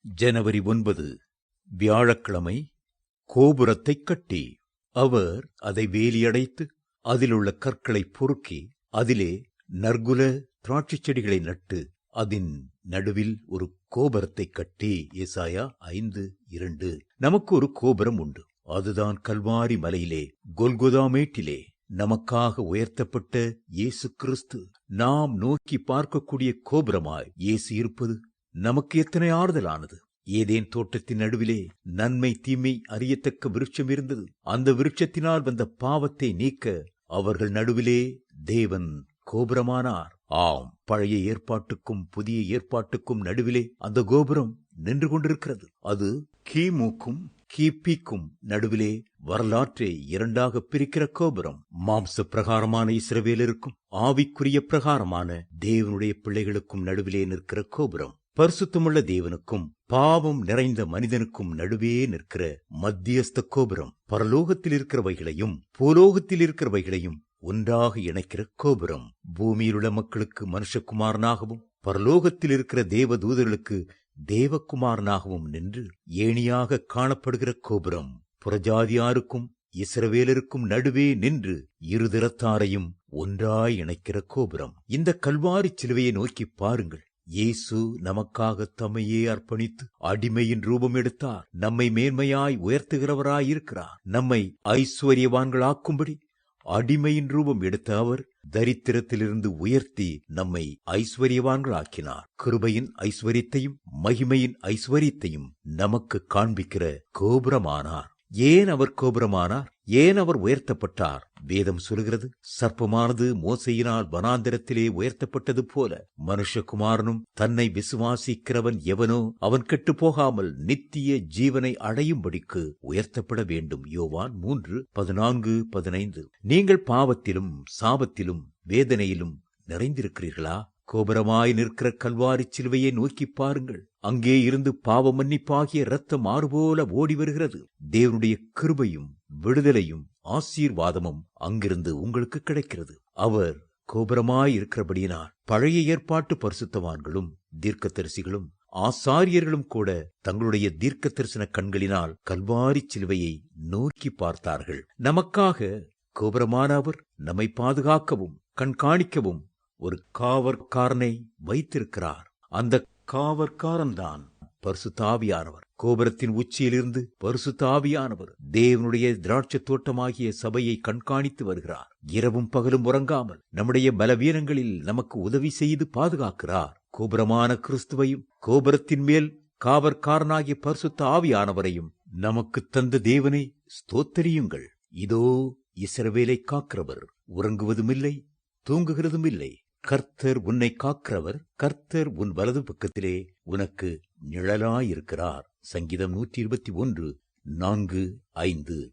ஜனவரி ஒன்பது வியாழக்கிழமை கோபுரத்தைக் கட்டி அவர் அதை வேலியடைத்து அதிலுள்ள கற்களை பொறுக்கி அதிலே நற்குல திராட்சைச் செடிகளை நட்டு அதன் நடுவில் ஒரு கோபுரத்தைக் கட்டி ஏசாயா ஐந்து இரண்டு நமக்கு ஒரு கோபுரம் உண்டு. அதுதான் கல்வாரி மலையிலே கொல்கொதாமேட்டிலே நமக்காக உயர்த்தப்பட்ட இயேசு கிறிஸ்து. நாம் நோக்கி பார்க்கக்கூடிய கோபுரமாய் இயேசு இருப்பது நமக்கு எத்தனை ஆறுதலானது. ஏதேன் தோட்டத்தின் நடுவிலே நன்மை தீமை அறியத்தக்க விருட்சம் இருந்தது. அந்த விருட்சத்தினால் வந்த பாவத்தை நீக்க அவர்கள் நடுவிலே தேவன் கோபுரமானார். ஆம் பழைய ஏற்பாட்டுக்கும் புதிய ஏற்பாட்டுக்கும் நடுவிலே அந்த கோபுரம் நின்று கொண்டிருக்கிறது. அது கிமுக்கும் கிபிக்கும் நடுவிலே வரலாற்றை இரண்டாக பிரிக்கிற கோபுரம். மாம்ச பிரகாரமான இஸ்ரவேலருக்கும் ஆவிக்குரிய பிரகாரமான தேவனுடைய பிள்ளைகளுக்கும் நடுவிலே நிற்கிற கோபுரம். பரிசுத்தமுள்ள தேவனுக்கும் பாவம் நிறைந்த மனிதனுக்கும் நடுவே நிற்கிற மத்தியஸ்த கோபுரம். பரலோகத்தில் இருக்கிறவைகளையும் பூலோகத்தில் இருக்கிறவைகளையும் ஒன்றாக இணைக்கிற கோபுரம். பூமியிலுள்ள மக்களுக்கு மனுஷகுமாரனாகவும் பரலோகத்தில் இருக்கிற தேவ தூதர்களுக்கு தேவகுமாரனாகவும் நின்று ஏணியாக காணப்படுகிற கோபுரம் புறஜாதியாருக்கும் இஸ்ரவேலருக்கும் நடுவே நின்று இருதிறத்தாரையும் ஒன்றாய் இணைக்கிற கோபுரம். இந்த கல்வாரி சிலுவையை நோக்கி பாருங்கள். இயேசு நமக்காக தம்மையே அர்ப்பணித்து அடிமையின் ரூபம் எடுத்தார். நம்மை மேன்மையாய் உயர்த்துகிறவராயிருக்கிறார். நம்மை ஐஸ்வர்யவான்களாக்கும்படி அடிமையின் ரூபம் எடுத்த அவர் தரித்திரத்திலிருந்து உயர்த்தி நம்மை ஐஸ்வர்யவான்களாக்கினார். கிருபையின் ஐஸ்வர்யத்தையும் மகிமையின் ஐஸ்வர்யத்தையும் நமக்கு காண்பிக்கிற கோபுரமானார். ஏன் அவர் கோபுரமானார்? ஏன் அவர் உயர்த்தப்பட்டார்? வேதம் சொல்கிறது சர்ப்பமானது மோசையினால் வனாந்திரத்திலே உயர்த்தப்பட்டது போல மனுஷகுமாரனும் தன்னை விசுவாசிக்கிறவன் எவனோ அவன் கெட்டு போகாமல் நித்திய ஜீவனை அடையும்படிக்கு உயர்த்தப்பட வேண்டும். யோவான் மூன்று பதினான்கு பதினைந்து. நீங்கள் பாவத்திலும் சாபத்திலும் வேதனையிலும் நிறைந்திருக்கிறீர்களா? கோபுரமாய் நிற்கிற கல்வாரி சிலுவையை நோக்கி பாருங்கள். அங்கே இருந்து பாவ மன்னிப்பாகிய இரத்தம் ஆறுபோல ஓடி வருகிறது தேவனுடைய கிருபையும் விடுதலையும் ஆசீர்வாதமும் அங்கிருந்து உங்களுக்கு கிடைக்கிறது. அவர் கோபுரமாய் இருக்கிறபடியினால் பழைய ஏற்பாட்டு பரிசுத்தவான்களும் தீர்க்கதரிசிகளும் ஆசாரியர்களும் கூட தங்களுடைய தீர்க்க தரிசன கண்களினால் கல்வாரி சிலுவையை நோக்கி பார்த்தார்கள். நமக்காக கோபுரமான அவர் நம்மை பாதுகாக்கவும் கண்காணிக்கவும் ஒரு காவற்காரனை வைத்திருக்கிறார். அந்த காவற்காரன்தான் பரிசுத்தாவியானவர். கோபுரத்தின் உச்சியிலிருந்து பரிசுத்தாவியானவர் தேவனுடைய திராட்சை தோட்டமாகிய சபையை கண்காணித்து வருகிறார். இரவும் பகலும் உறங்காமல் நம்முடைய பலவீனங்களில் நமக்கு உதவி செய்து பாதுகாக்கிறார். கோபுரமான கிறிஸ்துவையும் கோபுரத்தின் மேல் காவற்காரனாகிய பரிசுத்த ஆவியானவரையும் நமக்கு தந்த தேவனை ஸ்தோத்தரியுங்கள். இதோ இசரவேலை காக்கிறவர் உறங்குவதுமில்லை தூங்குகிறதும் இல்லை கர்த்தர் உன்னை காக்கிறவர் கர்த்தர் உன் வலது பக்கத்திலே உனக்கு நிழலாயிருக்கிறார். சங்கீதம் நூற்றி இருபத்தி ஒன்று நான்கு ஐந்து.